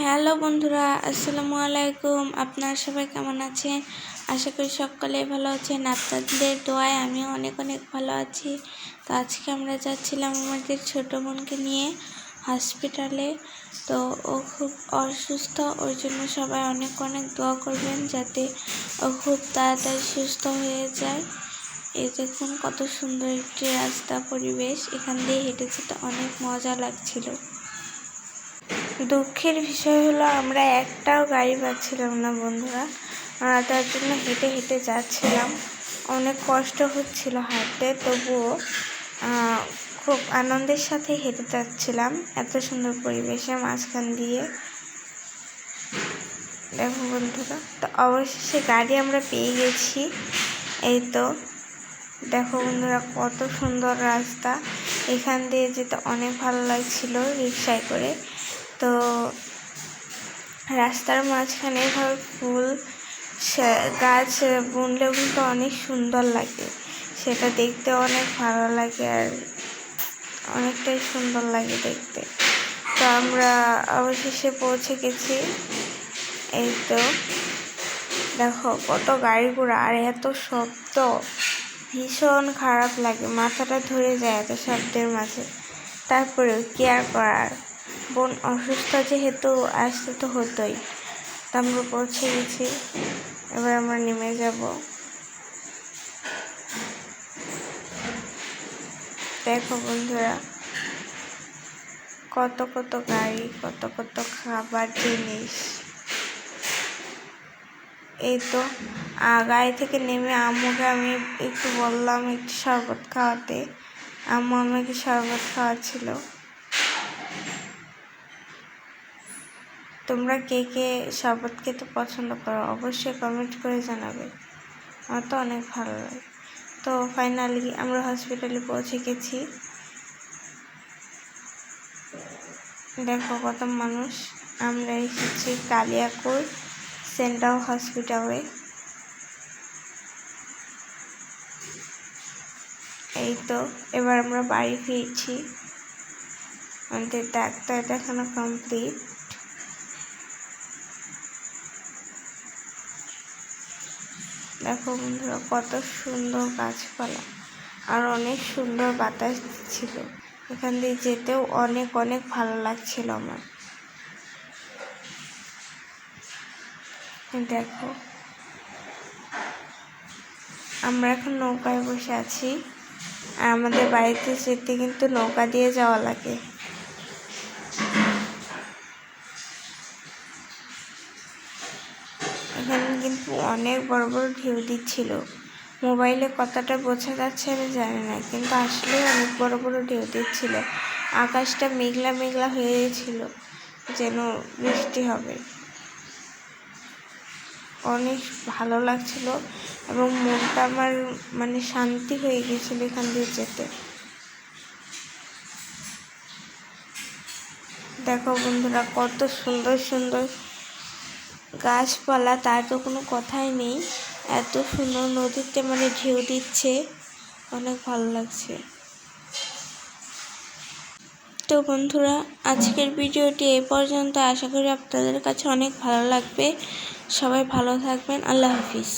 Hello বন্ধুরা, আসসালামু আলাইকুম। আপনারা সবাই কেমন আছেন? আশা করি সকলে ভালো আছেন। আপনাদের দোয়ায় আমিও অনেক অনেক ভালো আছি। তো আজকে আমরা যাচ্ছিলাম আমাদের ছোটো বোনকে নিয়ে হসপিটালে তো ও খুব অসুস্থ, ওর জন্য সবাই অনেক অনেক দোয়া করবেন যাতে ও খুব তাড়াতাড়ি সুস্থ হয়ে যায়। এই দেখুন কত সুন্দর একটি রাস্তা পরিবেশ। এখান দিয়ে হেঁটে যেতে অনেক মজা লাগছিল। দুঃখের বিষয় হলো, আমরা একটাও গাড়ি পাচ্ছিলাম না বন্ধুরা। তার জন্য হেঁটে হেঁটে যাচ্ছিলাম। অনেক কষ্ট হচ্ছিল হাঁটতে, তবুও খুব আনন্দের সাথে হেঁটে যাচ্ছিলাম। এত সুন্দর পরিবেশে মাঝখান দিয়ে। দেখো বন্ধুরা, তো অবশেষে গাড়ি আমরা পেয়ে গেছি। এই তো, দেখো বন্ধুরা কত সুন্দর রাস্তা। এখান দিয়ে যেতে অনেক ভালো লাগছিল রিক্সায় করে। তো রাস্তার মাঝখানে এভাবে ফুল গাছ বুনলেও কিন্তু অনেক সুন্দর লাগে। সেটা দেখতে অনেক ভালো লাগে আর অনেকটাই সুন্দর লাগে দেখতে। তো আমরা অবশেষে পৌঁছে গেছি। এই তো, দেখো কত গাড়ি ঘোড়া আর এত শব্দ। ভীষণ খারাপ লাগে, মাথাটা ধরে যায় এত শব্দের মাঝে। তারপরেও কেয়ার করার? বোন অসুস্থ যেহেতু আসতে তো হতোই। তা আমরা পৌঁছে গেছি, এবার আমরা নেমে যাব। দেখো বন্ধুরা, কত কত গাড়ি, কত কত খাবার জিনিস। এই তো গাড়ি থেকে নেমে আম্মুকে আমি একটু বললাম একটু শরবত খাওয়াতে। আম্মু আমাকে শরবত খাওয়াচ্ছিল। তোমরা কে কে শরবত খেতে পছন্দ করো, অবশ্যই কমেন্ট করে জানাবে। আমার তো অনেক ভালো লাগে। তো ফাইনালি আমরা হসপিটালে পৌঁছে গেছি। দেখো কত মানুষ। আমরা এসেছি কালিয়াকুর সেন্ট্রাল হসপিটালে এই তো, এবার আমরা বাড়ি ফিরছি। আমাদের ডাক্তার দেখানো কমপ্লিট দেখো বন্ধুরা, কত সুন্দর গাছপালা আর অনেক সুন্দর বাতাস ছিল এখান দিয়ে যেতেও অনেক অনেক ভালো লাগছিল আমার। দেখো, আমরা এখন নৌকায় বসে আছি। আমাদের বাড়িতে যেতে কিন্তু নৌকা দিয়ে যাওয়া লাগে। এখানে কিন্তু অনেক বড় বড় ঢেউ দিচ্ছিল। মোবাইলে কতটা বোঝা যাচ্ছে আমি জানি না, কিন্তু আসলে অনেক বড় বড় ঢেউ দিচ্ছিল। আকাশটা মেঘলা মেঘলা হয়ে গেছিল যেন বৃষ্টি হবে। অনেক ভালো লাগছিল এবং মনটা আমার মানে শান্তি হয়ে গেছিল এখান দিয়ে যেতে। দেখো বন্ধুরা, কত সুন্দর সুন্দর গাছপালা, তার তো কোনো কথাই নেই। এত সুন্দর নদীতে মানে ঢেউ দিচ্ছে। অনেক ভালো লাগছে। তো বন্ধুরা, আজকের ভিডিওটি এ পর্যন্ত। আশা করি আপনাদের কাছে অনেক ভালো লাগবে। সবাই ভালো থাকবেন। আল্লাহ হাফিজ।